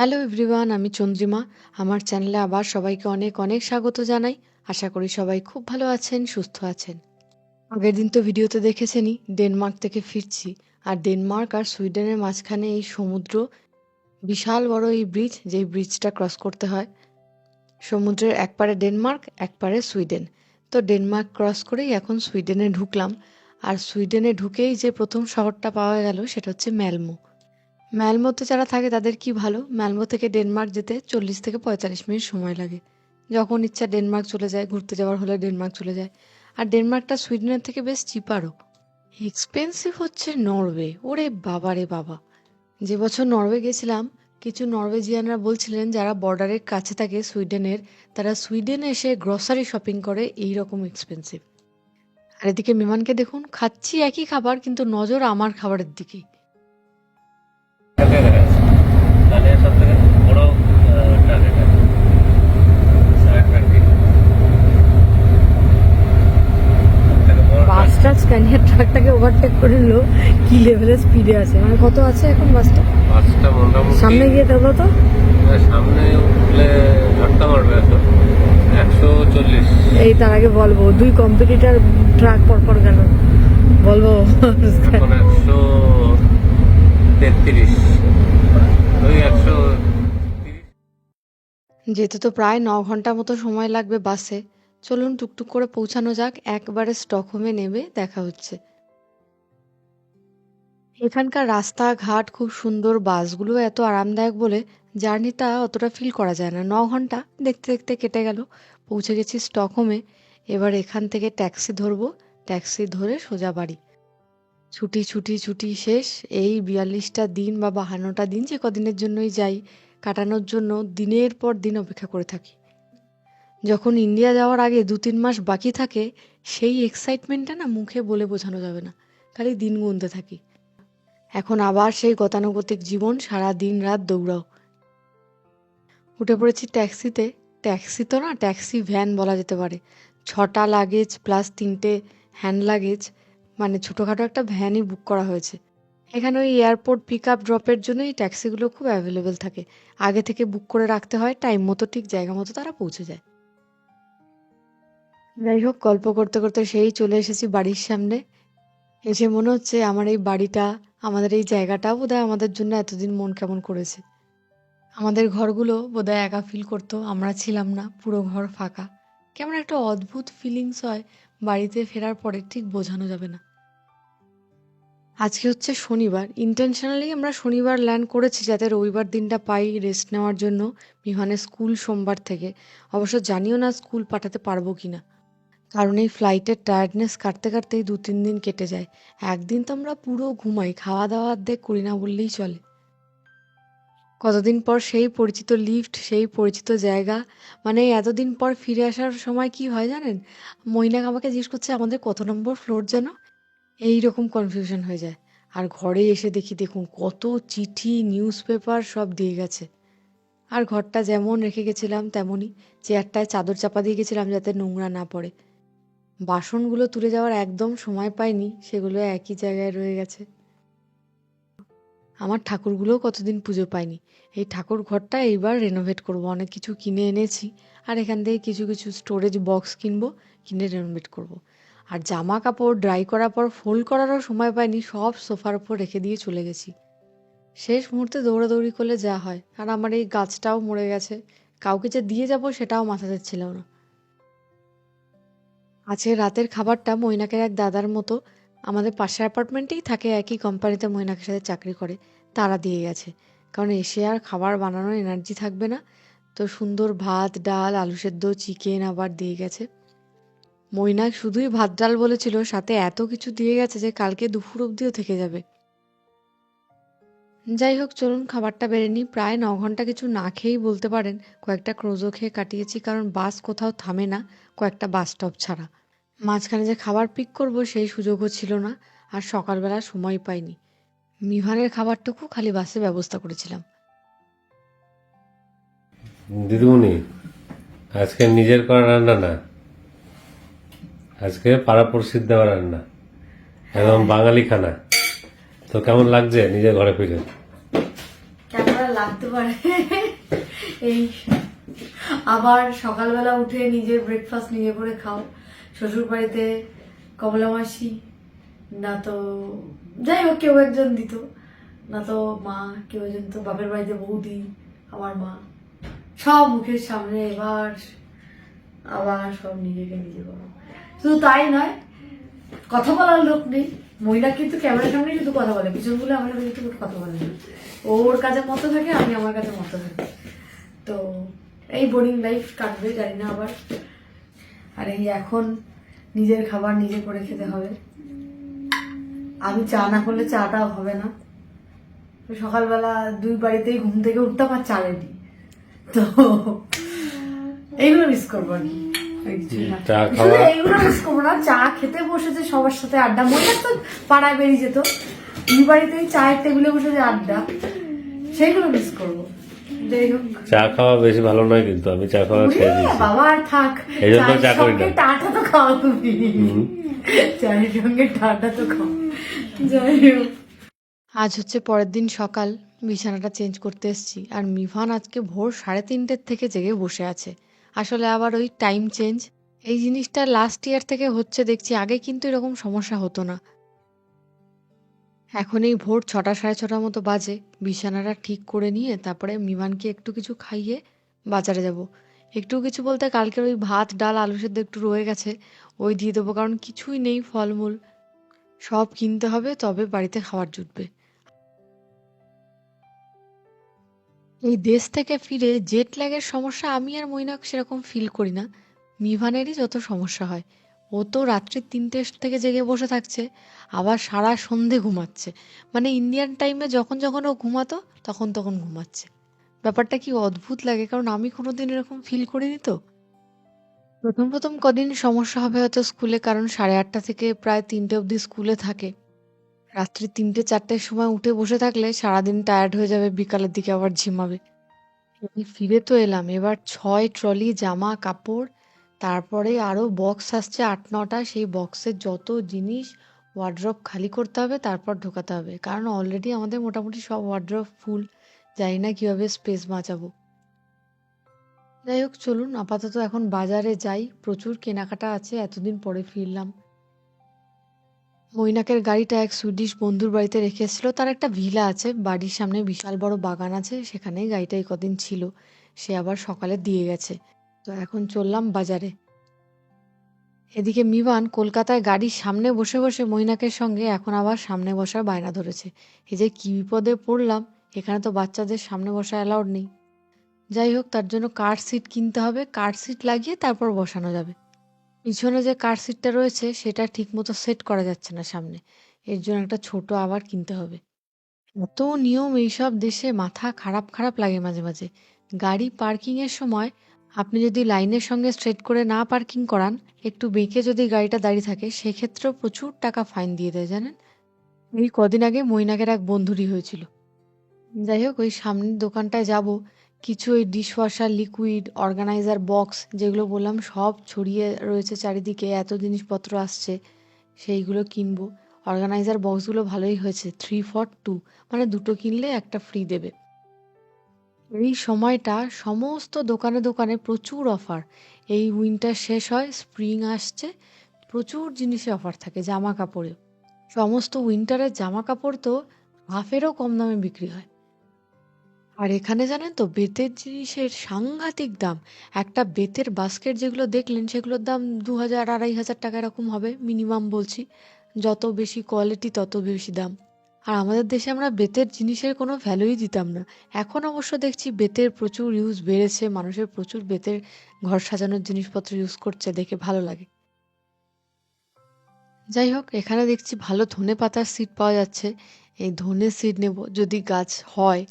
Hello everyone আমি চন্দ্রিমা। আমার চ্যানেলে আবার সবাইকে অনেক অনেক স্বাগত জানাই। আশা করি সবাই খুব ভালো আছেন, সুস্থ আছেন। আগের দিন তো ভিডিওতে দেখেছেনই ডেনমার্ক থেকে ফিরছি। আর ডেনমার্ক আর সুইডেনের মাঝখানে এই সমুদ্র, বিশাল বড় এই ব্রিজ যেই ব্রিজটা ক্রস করতে হয়। সমুদ্রের এক পারে ডেনমার্ক এক পারে সুইডেন তো ডেনমার্ক ক্রস করেই এখন সুইডেনে ঢুকলাম। আর সুইডেনে ঢুকেই যে প্রথম শহরটা পাওয়া গেল, সেটা হচ্ছে ম্যালমো ম্যালমোতে যারা থাকে তাদের কি ভালো? ম্যালমো থেকে ডেনমার্ক যেতে চল্লিশ থেকে পঁয়তাল্লিশ মিনিট সময় লাগে। যখন ইচ্ছা ডেনমার্ক চলে যায়, ঘুরতে যাওয়ার হলে ডেনমার্ক চলে যায়। আর ডেনমার্কটা সুইডেনের থেকে বেশ চিপারও। এক্সপেন্সিভ হচ্ছে নরওয়ে। ওরে বাবা রে বাবা। যে বছর নরওয়ে গেছিলাম, কিছু নরওয়েজিয়ানরা বলছিলেন যারা বর্ডারের কাছে থাকে সুইডেনের, তারা সুইডেনে এসে গ্রসারি শপিং করে এই রকম এক্সপেন্সিভ। আর এদিকে মেমানকে দেখুন, খাচ্ছি একই খাবার কিন্তু নজর আমার খাবারের দিকেই। তাহলে সব থেকে বড় বড় ট্রাক। বাসটা স্ক্যানিয়ার ট্রাকটাকে ওভারটেক করে নিল। কি লেভেলের স্পিডে আছে? মানে কত আছে এখন বাসটা বাসটা মোটামুটি সামনে গিয়ে দেখো তো। সামনে উঠলে ঝটকা মারবে এখন একশো চল্লিশ। এই তার আগে বলব দুই কম্পিটিটার ট্রাক পরপর গেল। বলব। এখন একশো তেত্রিশ। যেতে তো প্রায় ন ঘণ্টা মতো সময় লাগবে বাসে। চলুন টুকটুক করে পৌঁছানো যাক, একবারে স্টকহোমে নেমে দেখা হচ্ছে। এখানকার রাস্তাঘাট খুব সুন্দর, বাসগুলো এত আরামদায়ক বলে জার্নিটা অতটা ফিল করা যায় না। ন ঘণ্টা দেখতে দেখতে কেটে গেল, পৌঁছে গেছি স্টকহোমে। এবার এখান থেকে ট্যাক্সি ধরবো, ট্যাক্সি ধরে সোজা বাড়ি। ছুটি ছুটি ছুটি শেষ। এই বিয়াল্লিশটা দিন বা বাহান্নটা দিন যে কদিনের জন্যই যাই, কাটানোর জন্য দিনের পর দিন অপেক্ষা করে থাকি। যখন ইন্ডিয়া যাওয়ার আগে দু তিন মাস বাকি থাকে, সেই এক্সাইটমেন্টটা না মুখে বলে বোঝানো যাবে না, খালি দিন গুনতে থাকি। এখন আবার সেই গতানুগতিক জীবন, সারা দিন রাত দৌড়াও। উঠে পড়েছি ট্যাক্সিতে। ট্যাক্সি তো না, ট্যাক্সি ভ্যান বলা যেতে পারে। ছটা লাগেজ প্লাস তিনটে হ্যান্ড লাগেজ মানে ছোটোখাটো একটা ভ্যানই বুক করা হয়েছে। এখানে ওই এয়ারপোর্ট পিক আপ ড্রপের জন্য এই ট্যাক্সিগুলো খুব অ্যাভেলেবেল থাকে। আগে থেকে বুক করে রাখতে হয় টাইম মতো, ঠিক জায়গা মতো তারা পৌঁছে যায়। যাই হোক, গল্প করতে করতে সেই চলে এসেছি বাড়ির সামনে। এসে মনে হচ্ছে আমার এই বাড়িটা, আমাদের এই জায়গাটাও বোধহয় আমাদের জন্য এতদিন মন কেমন করেছে। আমাদের ঘরগুলো বোধহয় একা ফিল করতো, আমরা ছিলাম না, পুরো ঘর ফাঁকা। কেমন একটা অদ্ভুত ফিলিংস হয়, বাড়িতে ফেরার পরে ঠিক বোঝানো যাবে না। আজকে হচ্ছে শনিবার। ইন্টেনশনালি আমরা শনিবার ল্যান্ড করেছি যাতে রবিবার দিনটা পাই রেস্ট নেওয়ার জন্য বিমানের স্কুল সোমবার থেকে। অবশ্য জানিও না স্কুল পাঠাতে পারব কি না কারণ এই ফ্লাইটের টায়ার্ডনেস কাটতে কাটতেই দু তিন দিন কেটে যায়। একদিন তো আমরা পুরো ঘুমাই, খাওয়া দাওয়া অর্ধেক করি না বললেই চলে। কতদিন পর সেই পরিচিত লিফট সেই পরিচিত জায়গা মানে এতদিন পর ফিরে আসার সময় কি হয় জানেন? মৈনাক আমাকে জিজ্ঞেস করছে, আমাদের কত নম্বর ফ্লোর যেন? এই রকম কনফিউশন হয়ে যায়। আর ঘরে এসে দেখি, দেখুন কত চিঠি নিউজ পেপার সব দিয়ে গেছে। আর ঘরটা যেমন রেখে গেছিলাম তেমনই চেয়ারটায় চাদর চাপা দিয়ে গেছিলাম যাতে নোংরা না পড়ে। বাসনগুলো তুলে যাওয়ার একদম সময় পাইনি, সেগুলো একই জায়গায় রয়ে গেছে। আমার ঠাকুরগুলোও কতদিন পুজো পাইনি। এই ঠাকুর ঘরটা এইবার রেনোভেট করব। অনেক কিছু কিনে এনেছি, আর এখান থেকে কিছু কিছু স্টোরেজ বক্স কিনবো, কিনে রেনোভেট করব। আর জামা কাপড় ড্রাই করার পর ফোল্ড করারও সময় পাইনি, সব সোফার উপর রেখে দিয়ে চলে গেছি। শেষ মুহূর্তে দৌড়াদৌড়ি করলে যা হয়, আর আমার এই গাছটাও মরে গেছে। কাউকে যে দিয়ে যাব সেটাও মাথাতে ছিল না। আজকে রাতের খাবারটা মৈনাকের এক দাদার মতো, আমাদের পাশের অ্যাপার্টমেন্টেই থাকে একই কোম্পানিতে মৈনাকের সাথে চাকরি করে, তারা দিয়ে গেছে। কারণ এসে আর খাবার বানানোর এনার্জি থাকবে না। তো সুন্দর ভাত, ডাল, আলু সেদ্ধ চিকেন আবার দিয়ে গেছে। মৈনাক শুধুই ভাত ডাল বলেছিল, সাথে এত কিছু দিয়ে গেছে যে কালকে দুপুর অবধিও থেকে যাবে। যাই হোক, চলুন খাবারটা বেড়ে নিই। প্রায় ন ঘণ্টা কিছু না খেয়েই বলতে পারেন, কয়েকটা ক্রোজো খেয়ে কাটিয়েছি, কারণ বাস কোথাও থামে না, কয়েকটা বাস স্টপ ছাড়া। মাঝখানে যে খাবার পিক করব, সেই সুযোগও ছিল না, আর সকালবেলা সময় পাইনি। মিভানের খাবারটুকু খালি বাসে ব্যবস্থা করেছিলাম। দিদিমণি, আজকে নিজের করা রান্না না? আজকে পাড়াপড়শির দেওয়া রান্না। একদম বাঙালি খানা তো কেমন লাগছে নিজের ঘরে ফিরে? কেমন লাগতে পারে? এই আবার সকালবেলা উঠে নিজের ব্রেকফাস্ট নিজে করে খাও। শ্বশুর বাড়িতে কমলা মাসি না তো যাই হোক কেউ একজন দিত না তো মা কেউ একজন তো বাপের বাড়িতে বৌদি আমার মা। সব মুখের সামনে এবার আবার সব নিজেকে নিজে করো শুধু তাই নয়, কথা বলার লোক নেই। মহিলা কিন্তু ক্যামেরার সামনে শুধু কথা বলে, পিছন বলে আমার কিন্তু কথা বলে না। ওর কাছে মতো থাকে, আমি আমার কাছে মতো থাকি। তো এই বোরিং লাইফ কাটবে, জানি না আবার। আর এই এখন নিজের খাবার নিজে করে খেতে হবে। আমি চা না করলে চাটাও হবে না। সকালবেলা দুই বাড়িতেই ঘুম থেকে উঠতাম আর চা রেডি। তো এইগুলো মিস করব কি। না। চা খাওয়া। এইগুলো মিস করব না চা খেতে বসেছে সবার সাথে আড্ডা। মনে তো পাড়ায় বেরিয়ে যেত। চায়ের টেবিলে বসে যে আড্ডা সেইগুলো মিস করব। যাই হোক। চা খাওয়া বেশি ভালো নয় কিন্তু আমি চা খাওয়া খেয়ে দিয়েছি বাবা আর থাক। এই জন্য চা করি না। টাটা তো খাও তুমি। হুম। চায়ের সঙ্গে টাটা তো খাও। যাই হোক। আজ হচ্ছে পরের দিন সকাল। বিছানাটা চেঞ্জ করতে এসেছি। আর মিভান আজকে ভোর সাড়ে তিনটের থেকে জেগে বসে আছে। আসলে আবার ওই টাইম চেঞ্জ এই জিনিসটা লাস্ট ইয়ার থেকে হচ্ছে, দেখছি আগে কিন্তু এরকম সমস্যা হতো না। এখন এই ভোর ছটা, সাড়ে ছটার মতো বাজে। বিছানাটা ঠিক করে নিয়ে তারপরে মিমানকে একটু কিছু খাইয়ে বাজারে যাব। একটু কিছু বলতে কালকের ওই ভাত, ডাল, আলু সেদ্ধ একটু রয়ে গেছে। ওই দিয়ে দেবো, কারণ কিছুই নেই ফলমূল। সব কিনতে হবে, তবে বাড়িতে খাবার জুটবে। এই দেশ থেকে ফিরে জেট ল্যাগের সমস্যা আমি আর মৈনাক সেরকম ফিল করি না। মিভানেরই যত সমস্যা হয়। ও তো রাত্রি তিনটে থেকে জেগে বসে থাকছে, আবার সারা সন্ধে ঘুমাচ্ছে। মানে ইন্ডিয়ান টাইমে যখন যখন ও ঘুমাতো, তখন তখন ঘুমাচ্ছে। ব্যাপারটা কি অদ্ভুত লাগে, কারণ আমি কোনোদিন এরকম ফিল করিনি তো। প্রথম প্রথম কদিন সমস্যা হবে হয়তো স্কুলে, কারণ সাড়ে আটটা থেকে প্রায় তিনটে অবধি স্কুলে থাকে। রাত্রি তিনটে, চারটের সময় উঠে বসে থাকলে সারাদিন টায়ার্ড হয়ে যাবে, বিকালের দিকে আবার ঝিমাবে এই ফিরে তো এলাম, এবার ছয় ট্রলি, জামা, কাপড়, তারপরে আরও বক্স আসছে আট, নটা, সেই বক্সের যত জিনিস ওয়ার্ড্রপ খালি করতে হবে, তারপর ঢোকাতে হবে। কারণ অলরেডি আমাদের মোটামুটি সব ওয়ার্ড্রপ ফুল জানি না কীভাবে স্পেস বাঁচাবো। যাই হোক, চলুন, আপাতত এখন বাজারে যাই। প্রচুর কেনাকাটা আছে, এতদিন পরে ফিরলাম। মৈনাকের গাড়িটা এক সুইডিশ বন্ধুর বাড়িতে রেখে এসেছিল তার একটা ভিলা আছে, বাড়ির সামনে বিশাল বড় বাগান আছে, সেখানেই গাড়িটা এই কদিন ছিল। সে আবার সকালে দিয়ে গেছে। তো এখন চললাম বাজারে। এদিকে মিবান কলকাতায় গাড়ির সামনে বসে বসে মৈনাকের সঙ্গে এখন আবার সামনে বসার বায়না ধরেছে। এই যে কি বিপদে পড়লাম, এখানে তো বাচ্চাদের সামনে বসা অ্যালাউড নেই। যাই হোক, তার জন্য কার সিট কিনতে হবে, কার সিট লাগিয়ে তারপর বসানো যাবে। পিছনে যে কার সিটটা রয়েছে, সেটা ঠিকমতো সেট করা যাচ্ছে না সামনে। এর জন্য একটা ছোট আবার কিনতে হবে। এত নিয়ম এইসব দেশে মাথা খারাপ খারাপ লাগে মাঝে মাঝে। গাড়ি পার্কিং এর সময় আপনি যদি লাইনের সঙ্গে স্ট্রেট করে না পার্কিং করান, একটু বেঁকে যদি গাড়িটা দাঁড়িয়ে থাকে, সেক্ষেত্রেও প্রচুর টাকা ফাইন দিয়ে দেয়, জানেন? এই কদিন আগে মৈনাকের এক বন্ধুরই হয়েছিল। যাই হোক, ওই সামনের দোকানটায় যাব। কিছু ওই ডিশওয়াশার লিকুইড অর্গানাইজার বক্স যেগুলো বললাম, সব ছড়িয়ে রয়েছে চারিদিকে। এত জিনিসপত্র আসছে, সেইগুলো কিনবো। অর্গানাইজার বক্সগুলো ভালোই হয়েছে থ্রি ফর টু মানে দুটো কিনলে একটা ফ্রি দেবে। এই সময়টা সমস্ত দোকানে দোকানে প্রচুর অফার এই উইন্টার শেষ হয় স্প্রিং আসছে, প্রচুর জিনিসে অফার থাকে জামা কাপড়ে সমস্ত উইন্টারের জামা কাপড় তো হাফেরও কম দামে বিক্রি হয়। আর এখানে জানেন তো, বেতের জিনিসের সাংঘাতিক দাম। একটা বেতের বাস্কেট যেগুলো দেখলেন, সেগুলোর দাম দু হাজার আড়াই হাজার টাকা এরকম হবে মিনিমাম বলছি। যত বেশি কোয়ালিটি তত বেশি দাম। আর আমাদের দেশে আমরা বেতের জিনিসের কোনো ভ্যালুই দিতাম না। এখন অবশ্য দেখছি বেতের প্রচুর ইউজ বেড়েছে, মানুষের প্রচুর বেতের ঘর সাজানোর জিনিসপত্র ইউজ করছে, দেখে ভালো লাগে। যাই হোক, এখানে দেখছি ভালো ধনে পাতার সিড পাওয়া যাচ্ছে। এই ধনে সিড নেব, যদি গাছ হয়।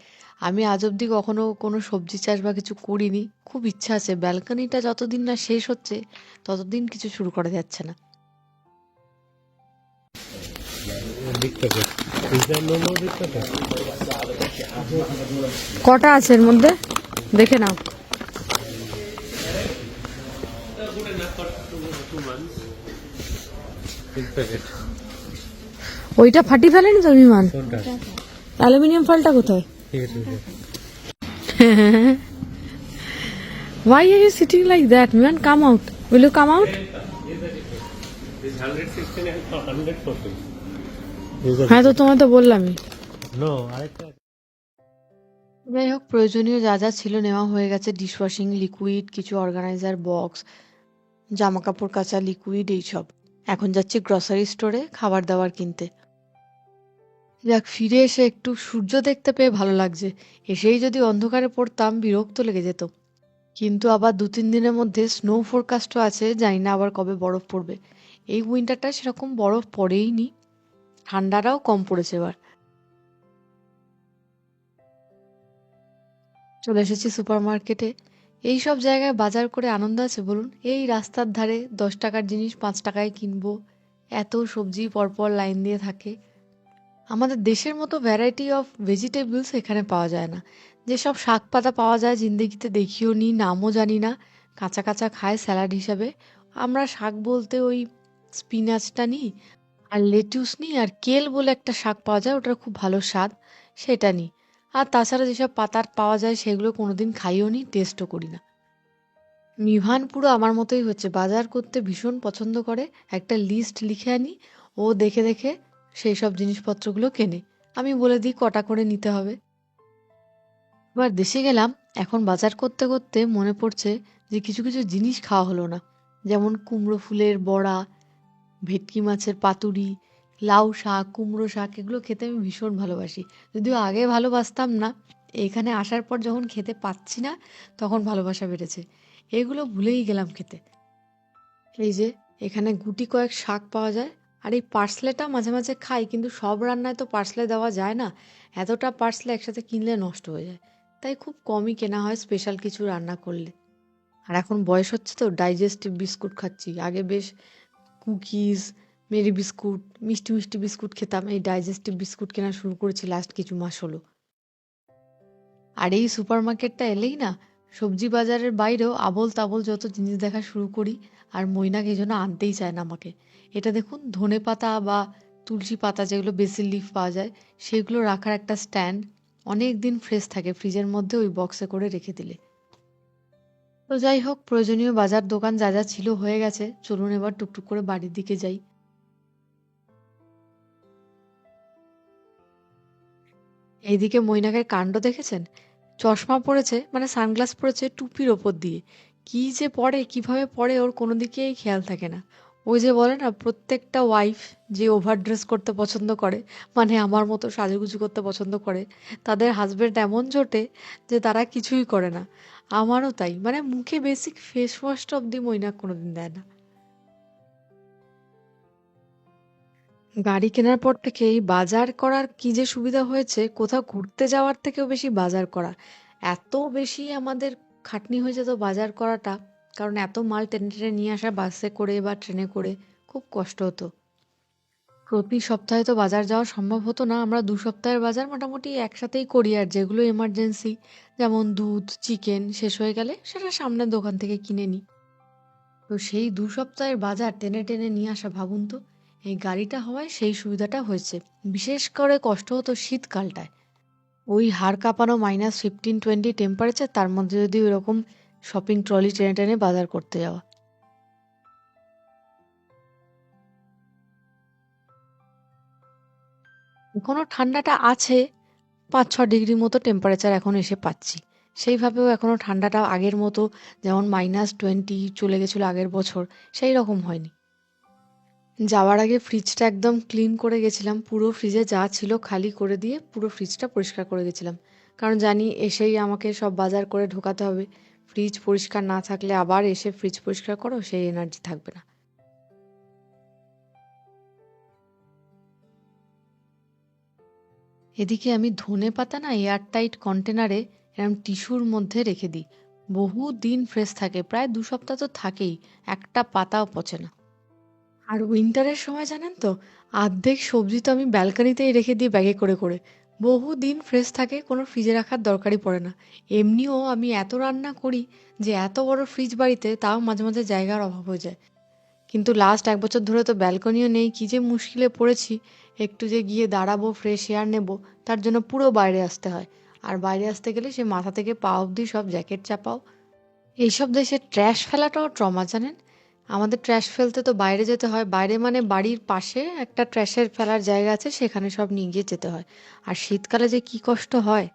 আমি আজ অবধি কখনো কোনো সবজি চাষ বা কিছু করিনি। খুব ইচ্ছা আছে। ব্যালকনিটা যতদিন না শেষ হচ্ছে ততদিন কিছু শুরু করা যাচ্ছে না। কটা আছে এর মধ্যে? দেখে নাও। ওইটা ফাটি ফেলেনি তো বিমান? অ্যালুমিনিয়াম ফলটা কোথায়? Why are you sitting like that, man? Come out. Will you come out? This 116 and 114. হ্যাঁ তো তোমায় তো বললামই যাই হোক প্রয়োজনীয় যা যা ছিল নেওয়া হয়ে গেছে ডিশওয়াশিং লিকুইড কিছু অর্গানাইজার বক্স জামা কাপড় কাচা লিকুইড এইসব এখন যাচ্ছি গ্রসারি স্টোরে খাবার দাবার কিনতে যাক, ফিরে এসে একটু সূর্য দেখতে পেয়ে ভালো লাগছে। এসেই যদি অন্ধকারে পড়তাম, বিরক্ত লেগে যেত। কিন্তু আবার দু তিন দিনের মধ্যে স্নো ফোরকাস্টও আছে, জানি না আবার কবে বরফ পড়বে। এই উইন্টারটা সেরকম বরফ পড়েই নি ঠান্ডাটাও কম পড়েছে এবার। চলে এসেছি সুপার মার্কেটে এই সব জায়গায় বাজার করে আনন্দ আছে, বলুন? এই রাস্তার ধারে দশ টাকার জিনিস, পাঁচ টাকায় কিনবো। এত সবজি পরপর লাইন দিয়ে থাকে। আমাদের দেশের মতো ভ্যারাইটি অফ ভেজিটেবলস এখানে পাওয়া যায় না। যেসব শাক পাতা পাওয়া যায়, জিন্দেগিতে দেখিও নি, নামও জানি না, কাঁচা কাঁচা খায় স্যালাড হিসাবে। আমরা শাক বলতে ওই স্পিনাচটা নিই আর লেটুস নিই আর কেল বলে একটা শাক পাওয়া যায়, ওটার খুব ভালো স্বাদ, সেটা নিই আর তাছাড়া যেসব পাতার পাওয়া যায়, সেগুলো কোনোদিন খাইও নি টেস্টও করি না। মিভান পুরো আমার মতোই হচ্ছে, বাজার করতে ভীষণ পছন্দ করে, একটা লিস্ট লিখে আনি, ও দেখে দেখে সেই সব জিনিসপত্রগুলো কেনে। আমি বলে দিই, কটা করে নিতে হবে। এবার দেশে গেলাম, এখন বাজার করতে করতে মনে পড়ছে যে কিছু কিছু জিনিস খাওয়া হলো না। যেমন কুমড়ো ফুলের বড়া, ভেটকি মাছের পাতুরি, লাউ শাক, কুমড়ো শাক, এগুলো খেতে আমি ভীষণ ভালোবাসি। যদিও আগে ভালোবাসতাম না, এখানে আসার পর যখন খেতে পাচ্ছি না, তখন ভালোবাসা বেড়েছে। এগুলো ভুলেই গেলাম খেতে। এই যে, এখানে গুটি কয়েক শাক পাওয়া যায় আর এই পার্সলেটা মাঝে মাঝে খাই, কিন্তু সব রান্নায় তো পার্সলে দেওয়া যায় না। এতটা পার্সলে একসাথে কিনলে নষ্ট হয়ে যায়। তাই খুব কমই কেনা হয় স্পেশাল কিছু রান্না করলে। আর এখন বয়স হচ্ছে তো ডাইজেস্টিভ বিস্কুট খাচ্ছি। আগে বেশ কুকিজ মেরি বিস্কুট, মিষ্টি মিষ্টি বিস্কুট খেতাম। এই ডাইজেস্টিভ বিস্কুট কেনা শুরু করেছি লাস্ট কিছু মাস হলো। আর এই সুপার মার্কেটটা এলেই না সবজি বাজারের বাইরেও আবল তাবল যত জিনিস দেখা শুরু করি আর মৈনাক এই জন্য আনতেই চায় না আমাকে। এটা দেখুন ধনে পাতা বা তুলসী পাতা যেগুলো বেসিল লিফ পাওয়া যায়, সেগুলো রাখার একটা স্ট্যান্ড অনেক দিন ফ্রেশ থাকে ফ্রিজের মধ্যে ওই বক্সে করে রেখে দিলে। তো যাই হোক, প্রয়োজনীয় বাজার দোকান যা যা ছিল হয়ে গেছে, চলুন এবার টুকটুক করে বাড়ির দিকে যাই। এইদিকে মৈনাকের কাণ্ড দেখেছেন? চশমা পরেছে মানে সানগ্লাস পরেছে টুপির ওপর দিয়ে। কি যে পড়ে কীভাবে পড়ে ওর কোনো দিকেই খেয়াল থাকে না। ওই যে বলে না, প্রত্যেকটা ওয়াইফ যে ওভার ড্রেস করতে পছন্দ করে মানে আমার মতো সাজুগুজু করতে পছন্দ করে, তাদের হাজবেন্ড এমন জোটে যে তারা কিছুই করে না। আমারও তাই মানে মুখে বেসিক ফেস ওয়াশটা অব্দি মৈনাক কোনোদিন দেয় না। গাড়ি কেনার পর থেকে এই বাজার করার কি যে সুবিধা হয়েছে, কোথাও ঘুরতে যাওয়ার থেকেও বেশি বাজার করা। এত বেশি আমাদের খাটনি হয়ে যেত বাজার করাটা, কারণ এত মাল টেনে টেনে নিয়ে আসা, বাসে করে বা ট্রেনে করে খুব কষ্ট হতো। প্রতি সপ্তাহে তো বাজার যাওয়া সম্ভব হতো না, আমরা দু সপ্তাহের বাজার মোটামুটি একসাথেই করি, আর যেগুলো এমার্জেন্সি যেমন দুধ চিকেন শেষ হয়ে গেলে সেটা সামনের দোকান থেকে কিনে নিই তো সেই দু সপ্তাহের বাজার টেনে টেনে নিয়ে আসা, ভাবুন তো। এই গাড়িটা হওয়ায় সেই সুবিধাটা হয়েছে। বিশেষ করে কষ্ট হতো শীতকালটায়। ওই হাড় কাঁপানো মাইনাস ফিফটিন টোয়েন্টি টেম্পারেচার তার মধ্যে যদি ওরকম শপিং ট্রলি টেনে টেনে বাজার করতে যাওয়া। এখনও ঠান্ডাটা আছে পাঁচ ছ ডিগ্রি মতো টেম্পারেচার এখন এসে পাচ্ছি। সেইভাবেও এখনও ঠান্ডাটা আগের মতো, যেমন মাইনাস টোয়েন্টি চলে গেছিল আগের বছর, সেই রকম হয়নি। যাওয়ার আগে ফ্রিজটা একদম ক্লিন করে গেছিলাম। পুরো ফ্রিজে যা ছিল খালি করে দিয়ে পুরো ফ্রিজটা পরিষ্কার করে গেছিলাম। কারণ জানি এসেই আমাকে সব বাজার করে ঢোকাতে হবে। ফ্রিজ পরিষ্কার না থাকলে আবার এসে ফ্রিজ পরিষ্কার করো, সেই এনার্জি থাকবে না। এদিকে আমি ধনে পাতা না এয়ারটাইট কন্টেনারে এরম টিস্যুর মধ্যে রেখে দিই। বহু দিন ফ্রেশ থাকে, প্রায় দু সপ্তাহ তো থাকেই, একটা পাতাও পচে না। আর উইন্টারের সময় জানেন তো আর্ধেক সবজি তো আমি ব্যালকানিতেই রেখে দিই ব্যাগে করে করে। বহু দিন ফ্রেশ থাকে, কোনো ফ্রিজে রাখার দরকারই পড়ে না। এমনিও আমি এত রান্না করি যে এত বড় ফ্রিজ বাড়িতে তাও মাঝে মাঝে জায়গার অভাব হয়ে যায়। কিন্তু লাস্ট এক বছর ধরে তো ব্যালকনিও নেই, কী যে মুশকিলে পড়েছি। একটু যে গিয়ে দাঁড়াবো ফ্রেশ এয়ার নেব, তার জন্য পুরো বাইরে আসতে হয়। আর বাইরে আসতে গেলে সে মাথা থেকে পা অবধি সব জ্যাকেট চাপাও। এইসব দেশে ট্র্যাশ ফেলাটাও ট্রমা জানেন? আমাদের ট্র্যাশ ফেলতে তো বাইরে যেতে হয়। বাইরে মানে বাড়ির পাশে একটা ট্র্যাশের ফেলার জায়গা আছে, সেখানে সব নিয়ে গিয়ে যেতে হয়। আর শীতকালে যে কি কষ্ট হয়?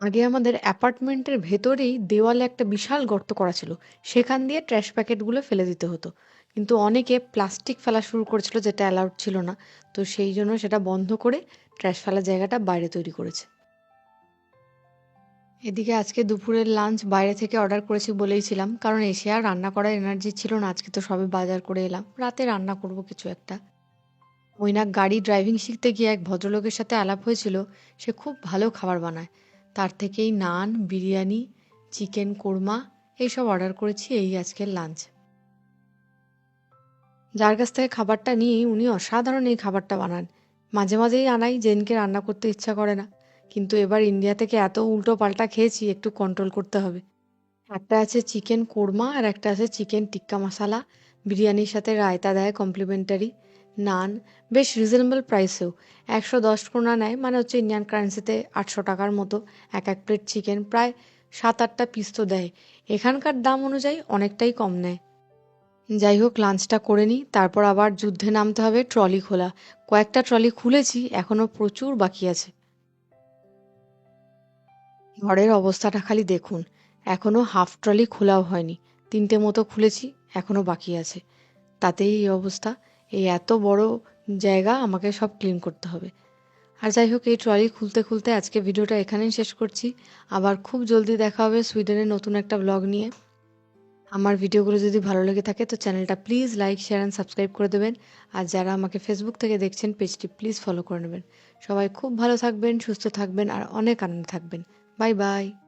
আগে আমাদের অ্যাপার্টমেন্টের ভেতরেই দেওয়ালে একটা বিশাল গর্ত করা ছিল। সেখান দিয়ে ট্র্যাশ প্যাকেটগুলো ফেলে দিতে হতো। কিন্তু অনেকে প্লাস্টিক ফেলা শুরু করেছিল, যেটা অ্যালাউড ছিল না। তো সেই জন্য সেটা বন্ধ করে ট্র্যাশ ফেলার জায়গাটা বাইরে তৈরি করেছে। এদিকে আজকে দুপুরের লাঞ্চ বাইরে থেকে অর্ডার করেছি বলেইছিলাম কারণ এসে আর রান্না করার এনার্জি ছিল না, আজকে তো সবে বাজার করে এলাম। রাতে রান্না করব কিছু একটা। মৈনাক গাড়ি ড্রাইভিং শিখতে গিয়ে এক ভদ্রলোকের সাথে আলাপ হয়েছিল, সে খুব ভালো খাবার বানায়। তার থেকেই নান, বিরিয়ানি চিকেন কোরমা, এইসব অর্ডার করেছি এই আজকের লাঞ্চ যার কাছ থেকে খাবারটা নিই, উনি অসাধারণ এই খাবারটা বানান। মাঝে মাঝেই আনাই, জেনকে রান্না করতে ইচ্ছা করে না। কিন্তু এবার ইন্ডিয়া থেকে এত উল্টো পাল্টা খেয়েছি, একটু কন্ট্রোল করতে হবে। একটা আছে চিকেন কোরমা আর একটা আছে চিকেন টিক্কা মশালা বিরিয়ানির সাথে রায়তা দেয় কমপ্লিমেন্টারি নান, বেশ রিজনেবল প্রাইসেও একশো দশ করোনা নেয় মানে হচ্ছে ইন্ডিয়ান কারেন্সিতে আটশো টাকার মতো। এক এক প্লেট চিকেন প্রায় সাত আটটা পিস তো দেয়। এখানকার দাম অনুযায়ী অনেকটাই কম নেয়। যাই হোক লাঞ্চটা করে নিই। তারপর আবার যুদ্ধে নামতে হবে ট্রলি খোলা। কয়েকটা ট্রলি খুলেছি এখনও প্রচুর বাকি আছে। ঘরের অবস্থাটা খালি দেখুন। এখনও হাফ ট্রলি খোলাও হয়নি। তিনটে মতো খুলেছি, এখনও বাকি আছে। তাতেই এই অবস্থা। এই এত বড় জায়গা, আমাকে সব ক্লিন করতে হবে। আর যাই হোক, এই ট্রলি খুলতে খুলতে আজকে ভিডিওটা এখানেই শেষ করছি। আবার খুব জলদি দেখা হবে সুইডেনের নতুন একটা ব্লগ নিয়ে। আমার ভিডিওগুলো যদি ভালো লেগে থাকে, তো চ্যানেলটা please like share and subscribe করে দেবেন। আর যারা আমাকে ফেসবুক থেকে দেখছেন পেজটি প্লিজ ফলো করে নেবেন। সবাই খুব ভালো থাকবেন, সুস্থ থাকবেন, আর অনেক আনন্দ থাকবেন। Bye bye.